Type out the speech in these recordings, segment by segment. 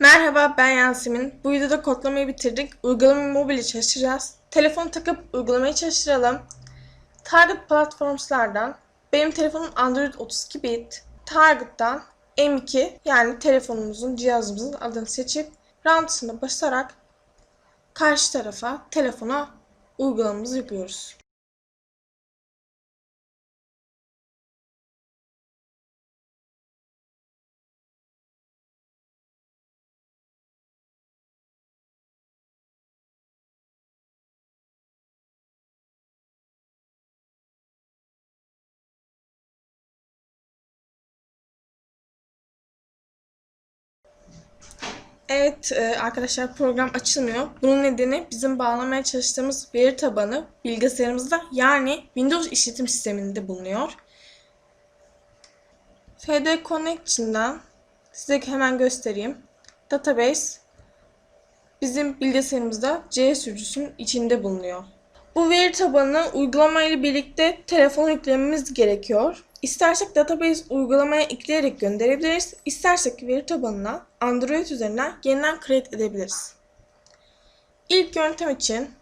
Merhaba ben Yasemin. Bu videoda kodlamayı bitirdik. Uygulamayı mobile çalıştıracağız. Telefon takıp uygulamayı çalıştıralım. Target platformslardan benim telefonum Android 32 bit. Target'tan M2 yani telefonumuzun cihazımızın adını seçip run tuşuna basarak karşı tarafa telefona uygulamamızı yüklüyoruz. Evet e, arkadaşlar program açılmıyor. Bunun nedeni bizim bağlamaya çalıştığımız veri tabanı bilgisayarımızda yani Windows işletim sisteminde bulunuyor. FD Connection'dan size hemen göstereyim. Database bizim bilgisayarımızda C sürücüsünün içinde bulunuyor. Bu veri tabanını uygulama ile birlikte telefona yüklememiz gerekiyor. İstersek database uygulamaya ekleyerek gönderebiliriz. İstersek veri tabanına Android üzerinden yeniden create edebiliriz. İlk yöntem için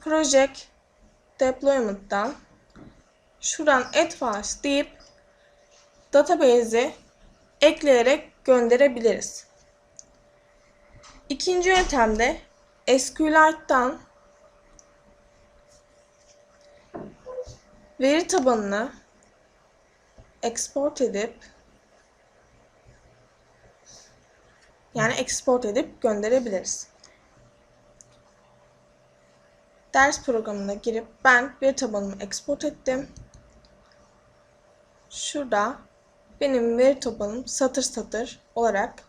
Project Deployment'tan şuradan Add Files deyip database'i ekleyerek gönderebiliriz. İkinci yöntemde SQLite'dan veri tabanını export edip yani export edip gönderebiliriz. Ders programına girip ben veri tabanımı export ettim. Şurada benim veri tabanım satır satır olarak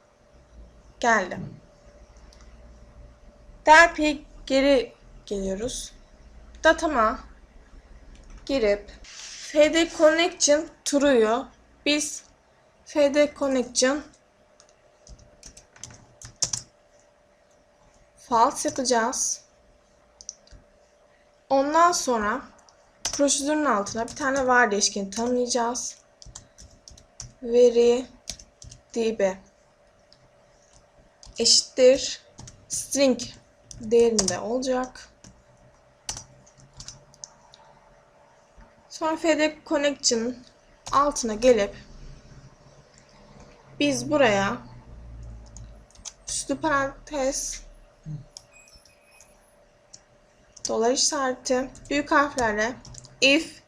geldi. Derp'e geri geliyoruz. Datama girip FD Connection True'yu biz FD Connection false yapacağız. Ondan sonra prosedürün altına bir tane var değişkeni tanımlayacağız. Veri db eşittir string değerinde olacak. Sonra FD Connection altına gelip biz buraya üstü parantez dolar işareti büyük harflerle if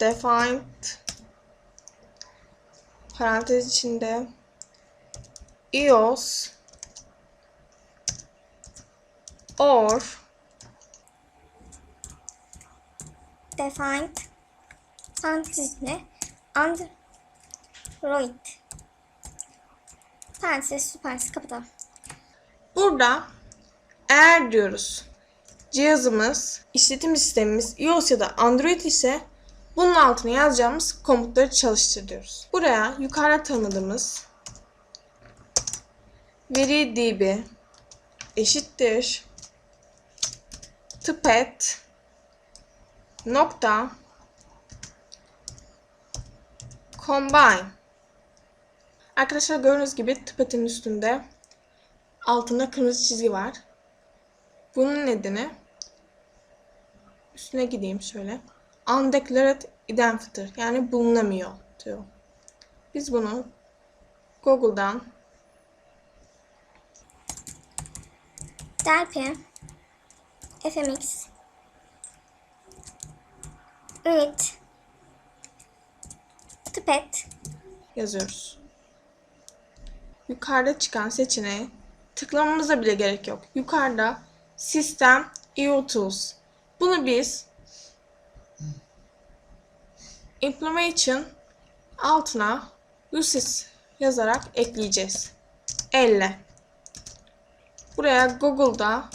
defined parantez içinde EOS or defined parantezine Android. Parantez süpersiz kapatalım. Burada eğer diyoruz cihazımız, işletim sistemimiz iOS ya da Android ise bunun altına yazacağımız komutları çalıştır diyoruz. Buraya yukarıda tanıdığımız veri db eşittir. Tıpet nokta combine Arkadaşlar gördüğünüz gibi tıpetin üstünde altında kırmızı çizgi var. Bunun nedeni üstüne gideyim şöyle. Undeclared identifier yani bulunamıyor diyor. Biz bunu Google'dan Delphi FMX Unit Tıpet yazıyoruz. Yukarıda çıkan seçeneğe tıklamamıza bile gerek yok. Yukarıda System EU Tools. Bunu biz Implementation altına uses yazarak ekleyeceğiz. Elle. Buraya Google'da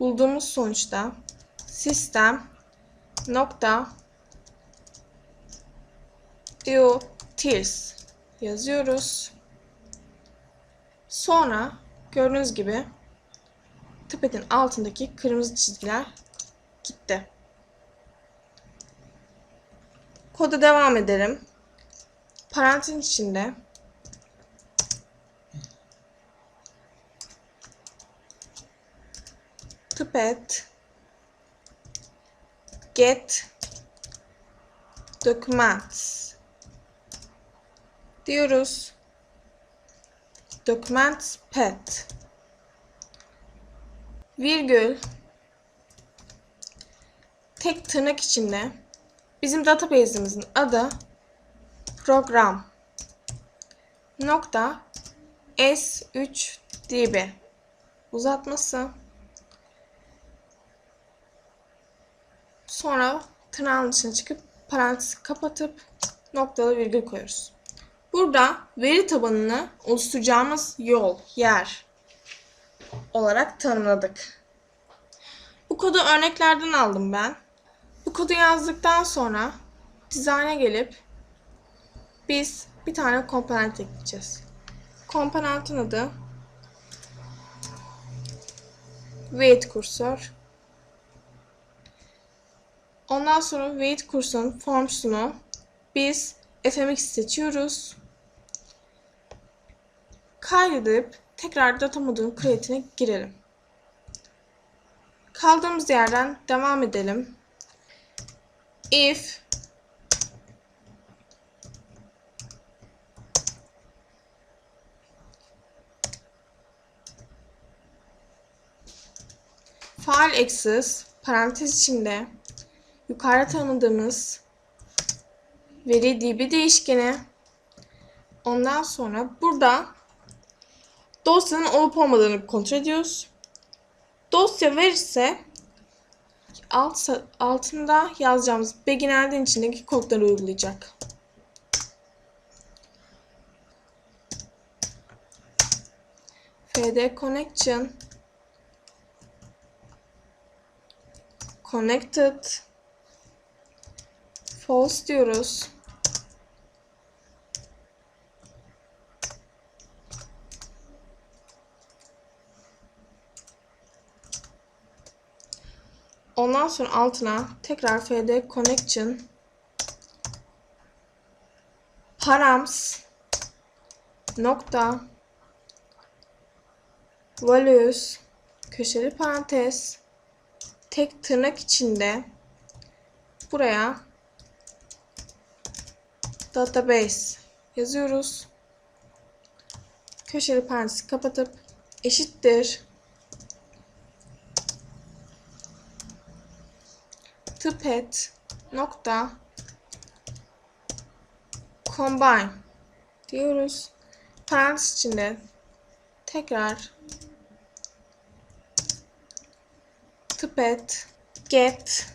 bulduğumuz sonuçta sistem nokta Theo Tears yazıyoruz. Sonra gördüğünüz gibi tapetin altındaki kırmızı çizgiler gitti. Koda devam edelim. Parantezin içinde tupet get documents diyoruz. Documents pet virgül tek tırnak içinde bizim database'imizin adı program nokta s3 db uzatması sonra tırnağın dışına çıkıp parantezi kapatıp noktalı virgül koyuyoruz. Burada veri tabanını oluşturacağımız yol, yer olarak tanımladık. Bu kodu örneklerden aldım ben. Bu kodu yazdıktan sonra design'a gelip biz bir tane komponent ekleyeceğiz. Komponentin adı weight kursor. Ondan sonra weight kursorun formsunu biz fmx seçiyoruz. Kaydedip tekrar data modunun create'ine girelim. Kaldığımız yerden devam edelim. If file access parantez içinde yukarıda tanımladığımız veri db değişkeni ondan sonra burada dosyanın olup olmadığını kontrol ediyoruz. Dosya verirse alt, altında yazacağımız beginner'den içindeki kodları uygulayacak. fd connection connected false diyoruz. Ondan sonra altına tekrar fd connection. Params. Nokta. Values. Köşeli parantez. Tek tırnak içinde buraya database yazıyoruz. Köşeli parantezi kapatıp eşittir tıpet nokta combine diyoruz. Parantez içinde tekrar tıpet get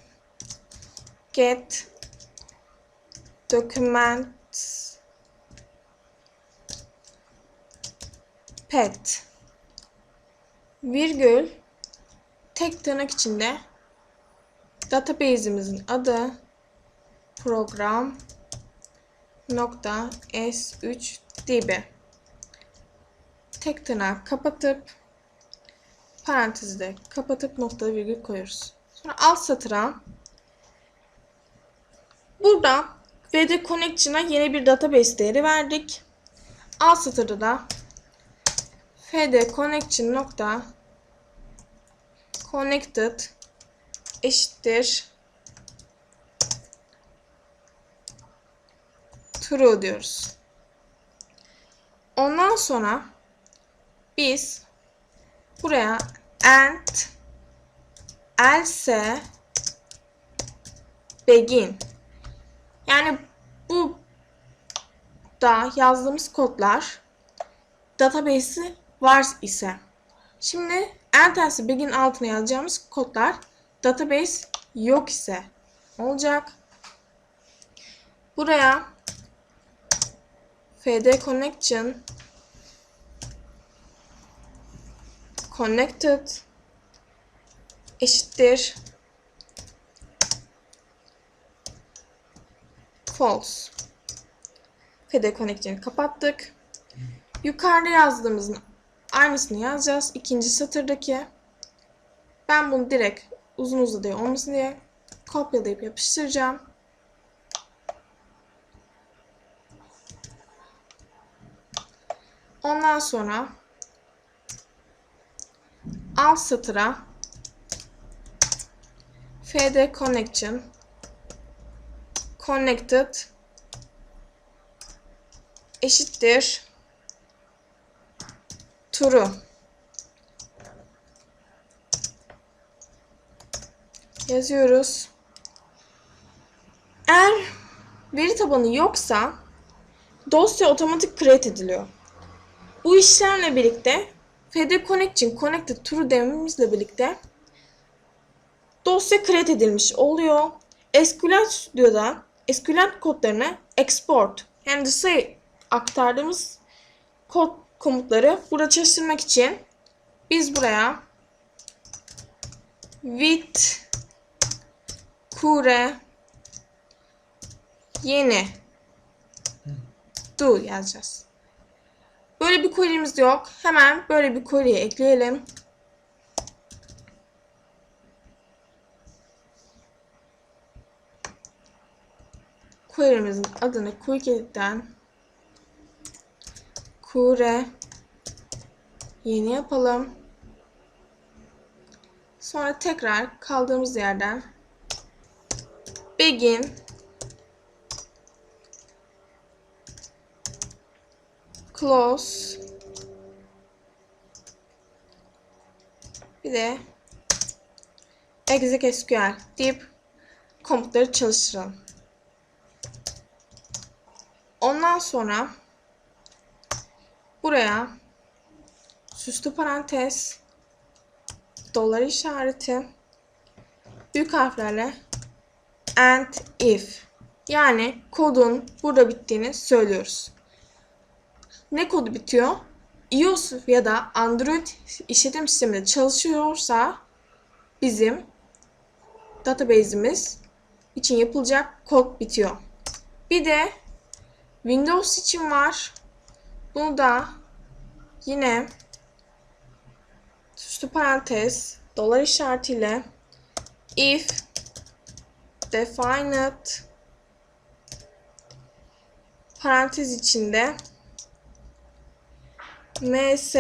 get documents pet virgül tek tırnak içinde database'imizin adı program nokta s3 db tek tırnak kapatıp parantezi de kapatıp noktalı virgül koyuyoruz. Sonra alt satıra burada vd connection'a yeni bir database değeri verdik. Alt satırda da fd connection nokta connected eşittir. True diyoruz. Ondan sonra biz buraya and else begin. Yani bu da yazdığımız kodlar database'i var ise. Şimdi and else begin altına yazacağımız kodlar database yok ise olacak. Buraya fd connection connected eşittir false. FD connection'ı kapattık. Yukarıda yazdığımızın aynısını yazacağız. ikinci satırdaki. Ben bunu direkt uzun uzadıya olmasın diye kopyalayıp yapıştıracağım. Ondan sonra alt satıra fd connection connected eşittir true. Yazıyoruz. Eğer veri tabanı yoksa dosya otomatik create ediliyor. Bu işlemle birlikte fd connection connected true dememizle birlikte dosya create edilmiş oluyor. SQL Studio'da SQL kodlarını export yani dışarı aktardığımız kod komutları burada çalıştırmak için biz buraya with kure yeni do yazacağız. Böyle bir query'miz yok. Hemen böyle bir query ekleyelim. Query'mizin adını quick'ten kure yeni yapalım. Sonra tekrar kaldığımız yerden begin close bir de exec SQL deyip komutları çalıştıralım. Ondan sonra buraya süslü parantez dolar işareti büyük harflerle and if yani kodun burada bittiğini söylüyoruz. Ne kodu bitiyor? iOS ya da Android işletim sisteminde çalışıyorsa bizim database'imiz için yapılacak kod bitiyor. Bir de Windows için var. Bunu da yine süslü parantez dolar işaretiyle if defined parantez içinde ms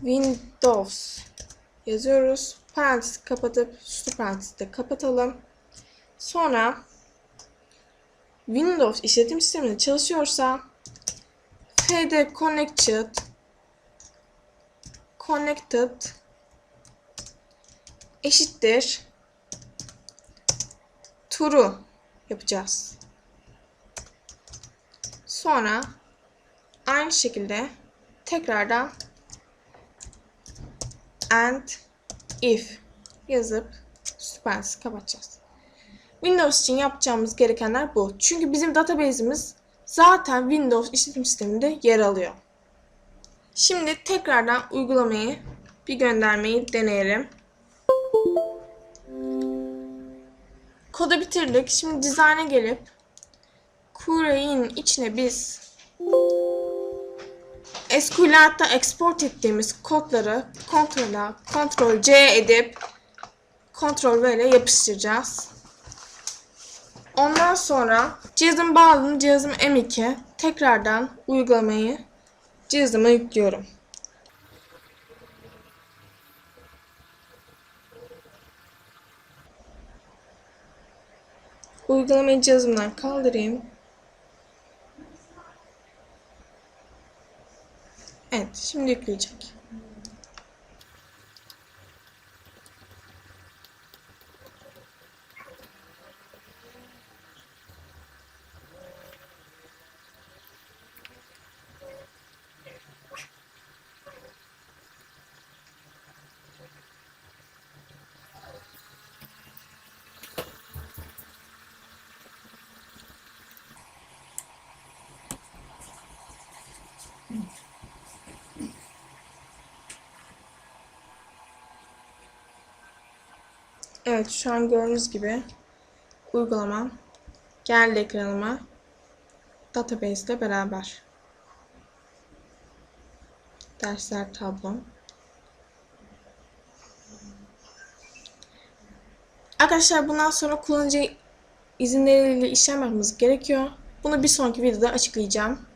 windows yazıyoruz. Parantezi kapatıp süslü parantezi de kapatalım. Sonra Windows işletim sisteminde çalışıyorsa fd connected connected eşittir true yapacağız. Sonra aynı şekilde tekrardan and if yazıp süpersiz kapatacağız. Windows için yapacağımız gerekenler bu. Çünkü bizim database'imiz zaten Windows işletim sisteminde yer alıyor. Şimdi tekrardan uygulamayı bir göndermeyi deneyelim. Kodu bitirdik. Şimdi design'e gelip Query'in içine biz SQL'de export ettiğimiz kodları Ctrl Ctrl C edip Ctrl V ile yapıştıracağız. Ondan sonra cihazım bağlı, cihazım M2. Tekrardan uygulamayı cihazıma yüklüyorum. Uygulamayı cihazımdan kaldırayım. Evet, şimdi yükleyecek. Evet, şu an gördüğünüz gibi uygulamam geldi ekranıma database ile beraber. Dersler tablom. Arkadaşlar bundan sonra kullanıcı izinleriyle işlem yapmamız gerekiyor. Bunu bir sonraki videoda açıklayacağım.